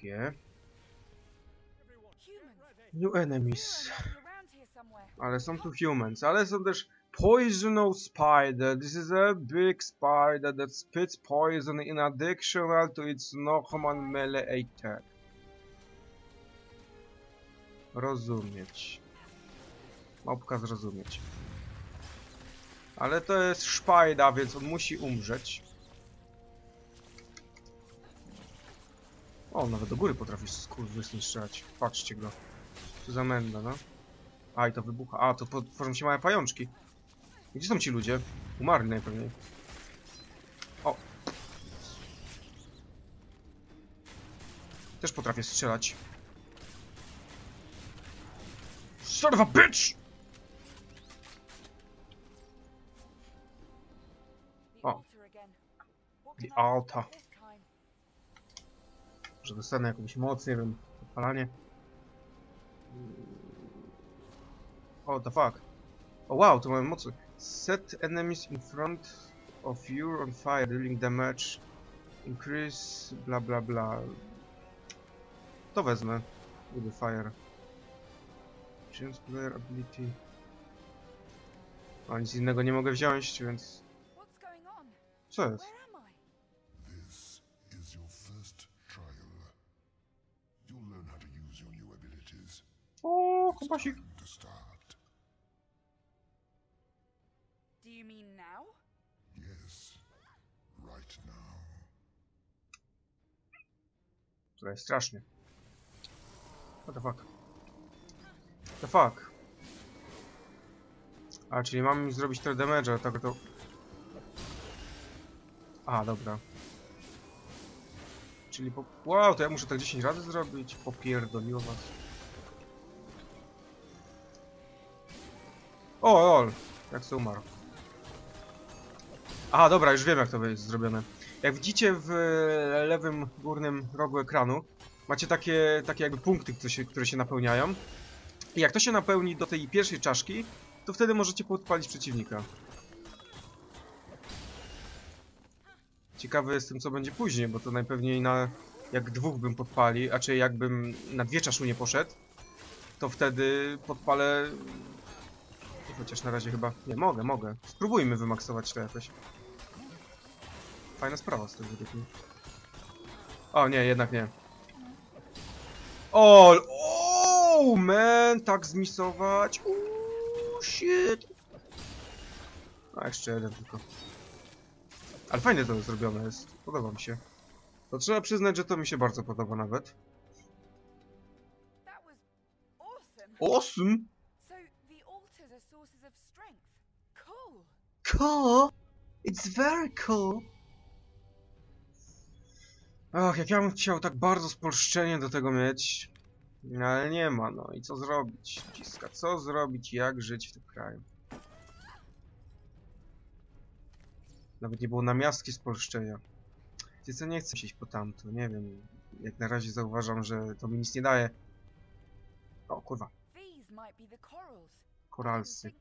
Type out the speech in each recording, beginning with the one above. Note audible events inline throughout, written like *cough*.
takie. New enemies. Ale są tu humans, ale są też Poisonous spider. This is a big spider that spits poison in additional to its normal melee attack. Rozumieć. Małpka zrozumieć. Ale to jest szpajda, więc on musi umrzeć. O, nawet do góry potrafi skurwysyn strzelać. Patrzcie go. Co za menda, no. A, i to wybucha. A, to tworzą się małe pajączki. Gdzie są ci ludzie? Umarli najpewniej. O. Też potrafię strzelać. Son of a bitch! What The altar. Że dostanę jakąś moc, nie wiem, odpalanie. O, the fuck. O wow, to mamy mocy. Set enemies in front of you on fire, dealing damage. Increase, bla bla bla. To wezmę. With the fire. Change player ability. A nic innego nie mogę wziąć, więc... Co jest? O, kompasik. to. Do you mean now? Yes, right now. Tutaj strasznie. What the fuck? The fuck? A, czyli mam mi zrobić tyle damage, tak to... A, dobra. Czyli po... Wow, to ja muszę tak 10 razy zrobić? Popierdoliło was. O, ol! Jak to umarł. Aha, dobra, już wiem jak to jest zrobione. Jak widzicie w e, lewym górnym rogu ekranu, macie takie, takie jakby punkty, które się, które się napełniają. I jak to się napełni do tej pierwszej czaszki, to wtedy możecie podpalić przeciwnika. Ciekawy jestem, co będzie później, bo to najpewniej na... Jak dwóch bym podpali, a czy jakbym na dwie czaszunie poszedł, to wtedy podpalę... Chociaż na razie chyba... Nie, mogę, mogę. Spróbujmy wymaksować to jakoś. Fajna sprawa z tego mnie. O, nie, jednak nie. O, o, man, tak zmisować. Uuu, shit. A, jeszcze jeden tylko. Ale fajnie to zrobione jest. Podoba mi się. To trzeba przyznać, że to mi się bardzo podoba nawet. Awesome. Cool. It's very cool! Och, jak ja bym chciał tak bardzo spolszczenie do tego mieć. No, Ale nie ma, no i co zrobić? Ciska, co zrobić, jak żyć w tym kraju? Nawet nie było namiastki spolszczenia. Ty co, nie chcę iść po tamto, nie wiem. Jak na razie zauważam, że to mi nic nie daje. O, kurwa, koralsy.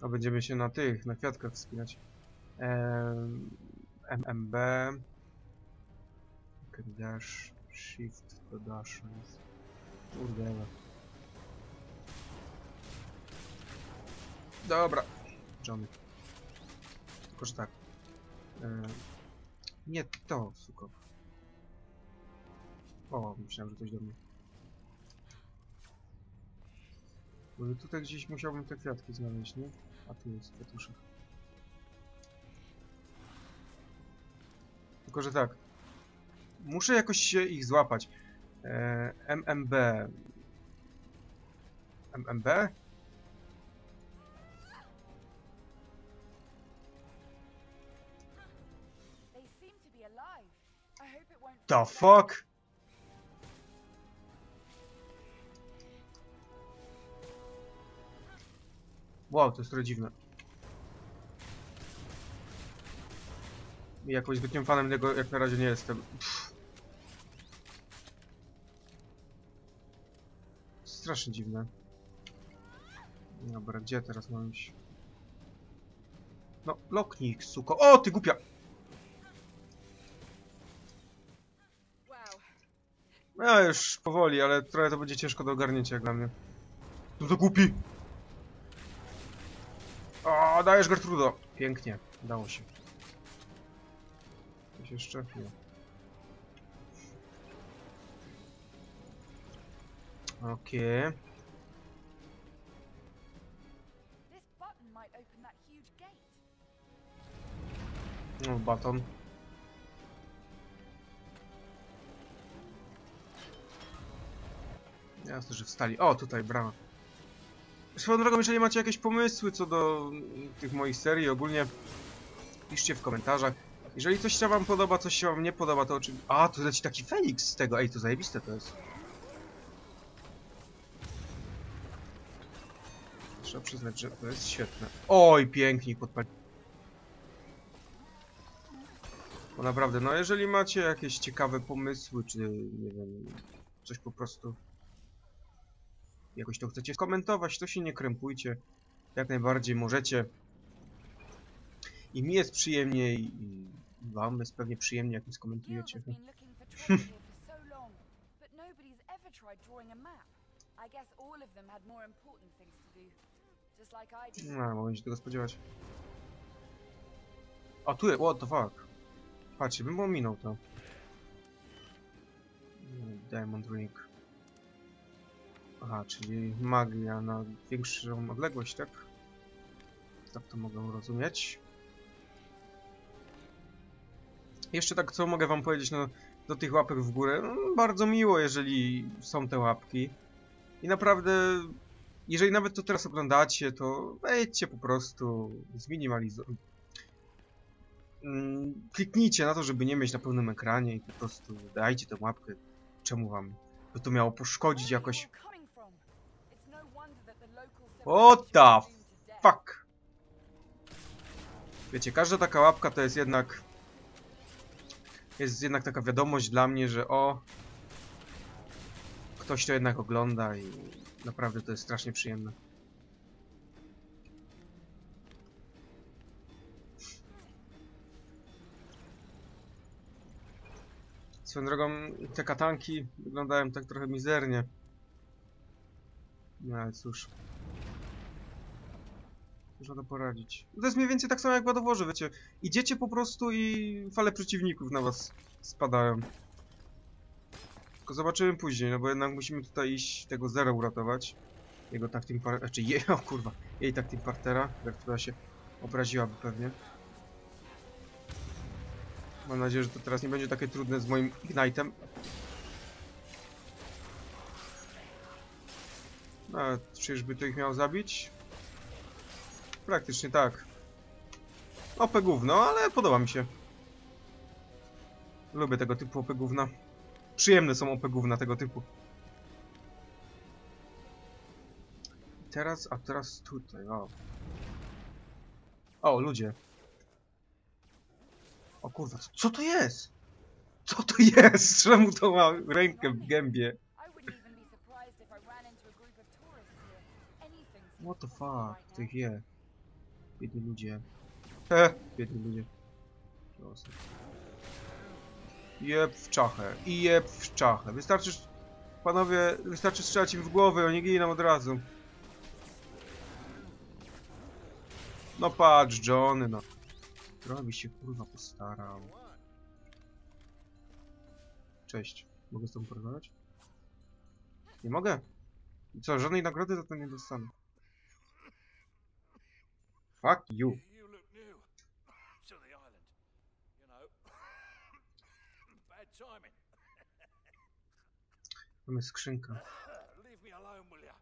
A będziemy się na tych, na kwiatkach wspinać. MMB. Can dash. Shift jest. Kurde. Dobra. Johnny. Tylko, tak. Nie to, suko. O, myślałem, że coś do mnie. Tutaj gdzieś musiałbym te kwiatki znaleźć, nie? A tu jest kwiatuszek. Tylko, że tak. Muszę jakoś się ich złapać. E, MMB. MMB? They seem Wow, to jest trochę dziwne. Jakoś zbytnim fanem tego jak na razie nie jestem. Pff. Strasznie dziwne. Dobra, gdzie teraz mam iść? No, loknij, suko. O, ty głupia! No już powoli, ale trochę to będzie ciężko do ogarnięcia jak dla mnie. No to głupi! O, dajesz Gertrudo! Pięknie, udało się. Coś jeszcze? Nie. Okej. Gate. No, baton. Jasne, że wstali. O, tutaj, brama. Swoją drogą, jeżeli macie jakieś pomysły co do tych moich serii, ogólnie piszcie w komentarzach. Jeżeli coś się wam podoba, coś się wam nie podoba, to oczywiście... A, tu leci taki Felix z tego. Ej, to zajebiste to jest. Trzeba przyznać, że to jest świetne. Oj, pięknie podpali. Bo naprawdę, no jeżeli macie jakieś ciekawe pomysły, czy nie wiem, coś po prostu jakoś to chcecie skomentować, to się nie krępujcie. Jak najbardziej możecie. I mi jest przyjemniej, i wam jest pewnie przyjemnie, jak mi skomentujecie. *laughs* a. No, mogę się tego spodziewać. O, tu jest, what the fuck. Patrzcie, bym ominął to. Diamond Ring. Aha, czyli magia na większą odległość, tak? Tak to mogę rozumieć. Jeszcze tak, co mogę wam powiedzieć, no, do tych łapek w górę. No, bardzo miło, jeżeli są te łapki. I naprawdę, jeżeli nawet to teraz oglądacie, to wejdźcie po prostu, zminimalizujcie. Mm, Kliknijcie na to, żeby nie mieć na pełnym ekranie i po prostu dajcie tę łapkę. Czemu wam by to miało poszkodzić jakoś? What civilization the. Fuck! Wiecie, każda taka łapka to jest jednak... Jest jednak taka wiadomość dla mnie, że o... Ktoś to jednak ogląda i naprawdę to jest strasznie przyjemne. Swoją drogą, te katanki wyglądają tak trochę mizernie. No ale cóż. Można to poradzić. To jest mniej więcej tak samo jak w wodoworze, wiecie. Idziecie po prostu i fale przeciwników na was spadają. Tylko zobaczymy później, no bo jednak musimy tutaj iść tego zera uratować. Jego tak team par... Znaczy jej, *laughs* o kurwa, jej tak team partera, która się obraziłaby pewnie. Mam nadzieję, że to teraz nie będzie takie trudne z moim Ignite'em. No, czyżby to ich miał zabić? Praktycznie tak. OP gówno, ale podoba mi się. Lubię tego typu OP gówna. Przyjemne są OP gówna tego typu. Teraz, a teraz tutaj, o. O, ludzie. O kurwa, co- to jest? Co to jest? *laughs* Czemu to ma rękę w gębie? What the fuck? ich je. Biedni ludzie. He, biedni ludzie. Jeb w czachę. I jeb w czachę. Wystarczy, panowie, wystarczy strzelać im w głowę, oni giną od razu. No patrz, Johnny, no. Robi się kurwa postarał. Cześć. Mogę z tobą porozmawiać? Nie mogę? Co, żadnej nagrody za to nie dostanę. Fuck you. You look new to the island. You know, bad timing. Mamy skrzynkę. *coughs* Leave me alone, will ya?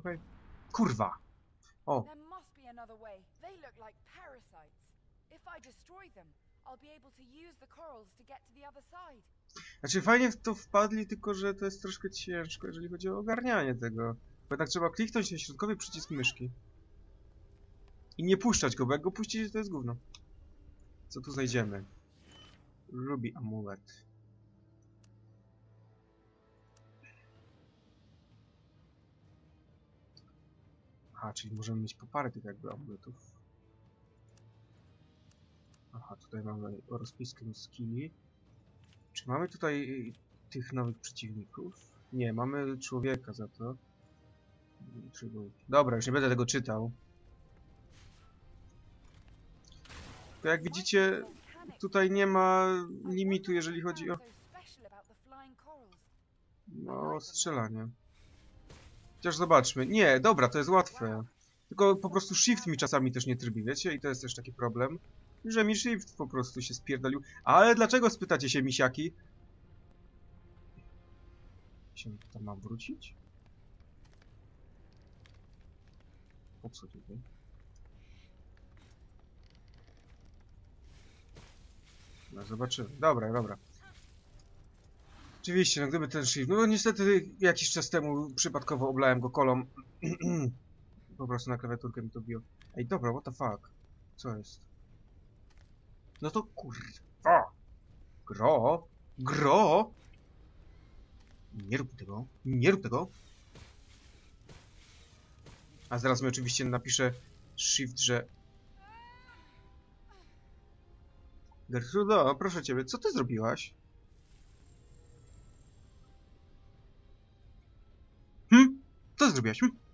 Okej. Kurwa! O, There must be another way. They look like parasites. If I destroy them, I'll be able to use the corals to get to the other side. znaczy fajnie w to wpadli, tylko że to jest troszkę ciężko, jeżeli chodzi o ogarnianie tego. Bo jednak trzeba kliknąć ten środkowy przycisk myszki. I nie puszczać go, bo jak go puścicie, to jest gówno. Co tu znajdziemy? Ruby amulet. Aha, czyli możemy mieć po parę tych jakby amuletów. Aha, tutaj mamy rozpiskę skilli. Czy mamy tutaj tych nowych przeciwników? Nie, mamy człowieka za to. Dobra, już nie będę tego czytał. Jak widzicie, tutaj nie ma limitu, jeżeli chodzi o no, strzelanie. Chociaż zobaczmy. Nie, dobra, to jest łatwe. Tylko po prostu shift mi czasami też nie trybi, wiecie? I to jest też taki problem, że mi shift po prostu się spierdolił. Ale dlaczego spytacie się, misiaki? Się tam mam wrócić? Po co tutaj? No zobaczymy. Dobra, dobra. Oczywiście, no gdyby ten shift... No niestety jakiś czas temu przypadkowo oblałem go kolą. *clears throat* po prostu na klawiaturkę mi to biło. Ej, dobra, what the fuck? Co jest? No to kurwa! Gro! Gro! Nie rób tego. Nie rób tego. A zaraz mi oczywiście napisze shift, że... Gertrudo, proszę ciebie, co ty zrobiłaś? Hm? Co zrobiłaś? Hm?